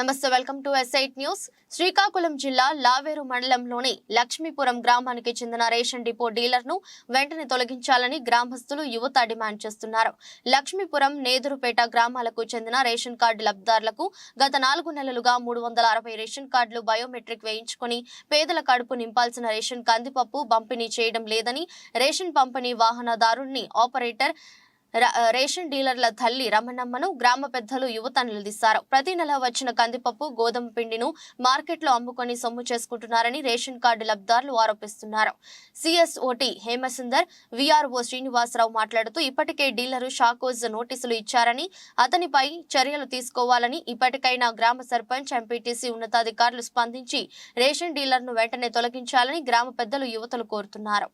నమస్తే welcome to SIT news. Srikakulam జిల్లా లావేరు మండలంలోని లక్ష్మీపురం గ్రామానికి చెందిన రేషన్ డిపో డీలర్ను వెంటనే తొలగించాలని గ్రామస్తులు యువత డిమాండ్ చేస్తున్నారు. లక్ష్మీపురం నేదురుపేట గ్రామాలకు చెందిన రేషన్ కార్డు లబ్ధిదారులకు గత నాలుగు నెలలుగా మూడు వందల అరవై రేషన్ కార్డులు బయోమెట్రిక్ వేయించుకుని పేదల కడుపు నింపాల్సిన రేషన్ కందిపప్పు పంపిణీ చేయడం లేదని రేషన్ పంపిణీ వాహనదారుణ్ణి ఆపరేటర్ రేషన్ డీలర్ల తల్లి రమణమ్మను గ్రామ పెద్దలు యువత నిలదీశారు ప్రతి నెల వచ్చిన కందిపప్పు గోధుమ పిండిను మార్కెట్లో అమ్ముకొని సొమ్ము చేసుకుంటున్నారని రేషన్ కార్డు లబ్ధిదారులు ఆరోపిస్తున్నారు. సిఎస్ఓటి హేమసుందర్ విఆర్ఓ శ్రీనివాసరావు మాట్లాడుతూ ఇప్పటికే డీలరు షాకోజ్ నోటీసులు ఇచ్చారని అతనిపై చర్యలు తీసుకోవాలని ఇప్పటికైనా గ్రామ సర్పంచ్ ఎంపీటీసీ ఉన్నతాధికారులు స్పందించి రేషన్ డీలర్ను వెంటనే తొలగించాలని గ్రామ పెద్దలు యువతలు కోరుతున్నారు.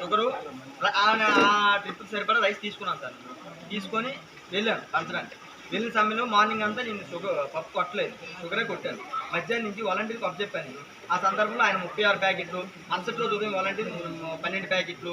షుగరు ఆ ట్రిప్ సరిపడా రైస్ తీసుకున్నాను సార్ తీసుకొని వెళ్ళాను పంచడానికి వెళ్ళిన సమయంలో మార్నింగ్ అంతా నేను షుగర్ పప్పు కొట్టలేదు షుగరే కొట్టాను మధ్యాహ్నం నుంచి వాలంటీర్కి అప్ చెప్పాను ఆ సందర్భంలో ఆయన ముప్పై ఆరు ప్యాకెట్లు మరుసటి రోజు ఉదయం వాలంటీర్ పన్నెండు ప్యాకెట్లు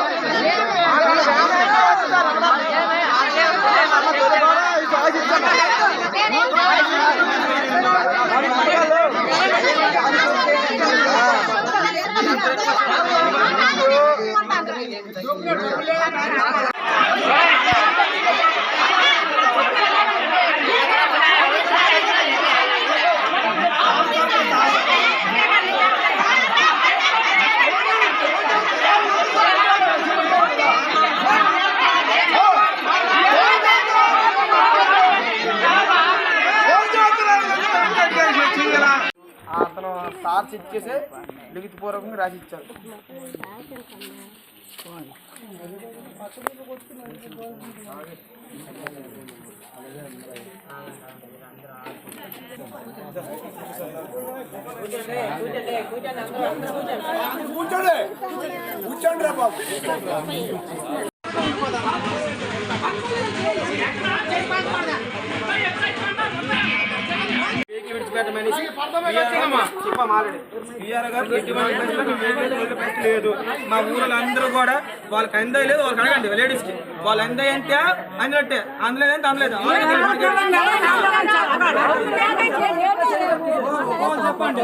ఈ రోజు రాలేదు సార్ అతను సార్స్ ఇచ్చేసి లిఖితపూర్వకంగా రాసి ఇచ్చారు కూర్చోండి. కూర్చోండి రా బాబు పైకి లేదు, మా ఊరిలో అందరూ కూడా వాళ్ళకి అందే లేదు వాళ్ళకి అడగండి లేడీస్కి వాళ్ళు అందే అంటే అందినట్టే అందులో అంటే అందలేదు చెప్పండి